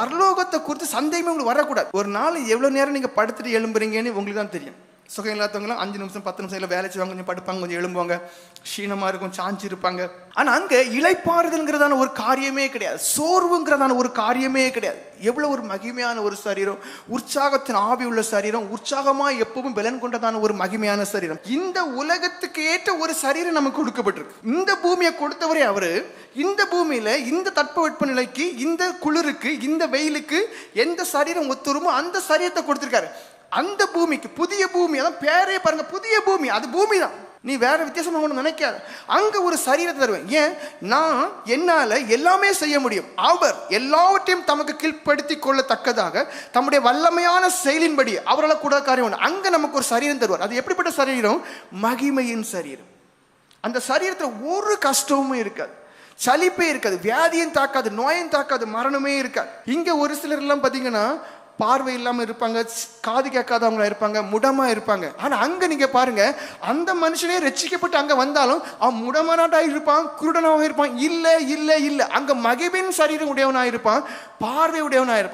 பரலோகத்தை குறித்து சந்தேகமே உங்களுக்கு வரக்கூடாது. ஒரு நாள் எவ்வளவு நேரம் நீங்க படுத்துட்டு எழும்புறீங்கன்னு உங்களுக்கு தான் தெரியும். சுகம் இல்லாதவங்களாம் அஞ்சு நிமிஷம் பத்து நிமிஷம் இல்லை வேலை செய்வாங்க கொஞ்சம் படுப்பாங்க கொஞ்சம் எழும்புவாங்க. க்ஷீணமாக இருக்கும் சாஞ்சி இருப்பாங்க. ஆனால் அங்கே இளைப்பாறுதல்ங்கிறதான ஒரு காரியமே கிடையாது. சோர்வுங்கிறதான ஒரு காரியமே கிடையாது. எவ்வளோ ஒரு மகிமையான ஒரு சரீரம். உற்சாகத்தின் ஆவி உள்ள சரீரம். உற்சாகமாக எப்பவும் பலன் கொண்டதான ஒரு மகிமையான சரீரம். இந்த உலகத்துக்கு ஏற்ற ஒரு சரீரம் நமக்கு கொடுக்கப்பட்டிருக்கு. இந்த பூமியை கொடுத்தவரே அவரு. இந்த பூமியில இந்த தட்பவெட்ப நிலைக்கு இந்த குளிருக்கு இந்த வெயிலுக்கு எந்த சரீரம் ஒத்துருமோ அந்த சரீரத்தை கொடுத்திருக்காரு. அந்த பூமிக்கு புதிய பூமி அதான் பேரே பாருங்க புதிய பூமி அது பூமி தான் நீ வேற வித்தியாசமாக ஒன்று நினைக்காத. அங்க ஒரு சரீரத்தை தருவேன். ஏன்? நான் என்னால எல்லாமே செய்ய முடியும். அவர் எல்லாவற்றையும் தமக்கு கீழ்ப்படுத்தி கொள்ளத்தக்கதாக தம்முடைய வல்லமையான செயலின்படி அவரால் கூட காரியம் உண்டு. அங்க நமக்கு ஒரு சரீரம் தருவார். அது எப்படிப்பட்ட சரீரம்? மகிமையின் சரீரம். அந்த சரீரத்தில் ஒரு கஷ்டமும் இருக்காது. சலிப்பே இருக்காது. வியாதியும் தாக்காது. நோயும் தாக்காது. மரணமே இருக்காது. இங்க ஒரு சிலர் எல்லாம் பார்வை இல்லாமல் இருப்பாங்க காது கேட்காதவங்களா இருப்பாங்க முடமா இருப்பாங்க. ஆனால் அங்கே நீங்கள் பாருங்க அந்த மனுஷனே ரச்சிக்கப்பட்டு அங்கே வந்தாலும் அவன் முடமனாட்டாக இருப்பான் குருடனாக இருப்பான். இல்லை இல்லை இல்லை. அங்கே மகிபின் சரீரம் உடையவனாக இருப்பான் பார்வை உடையவனாக இருப்பான்.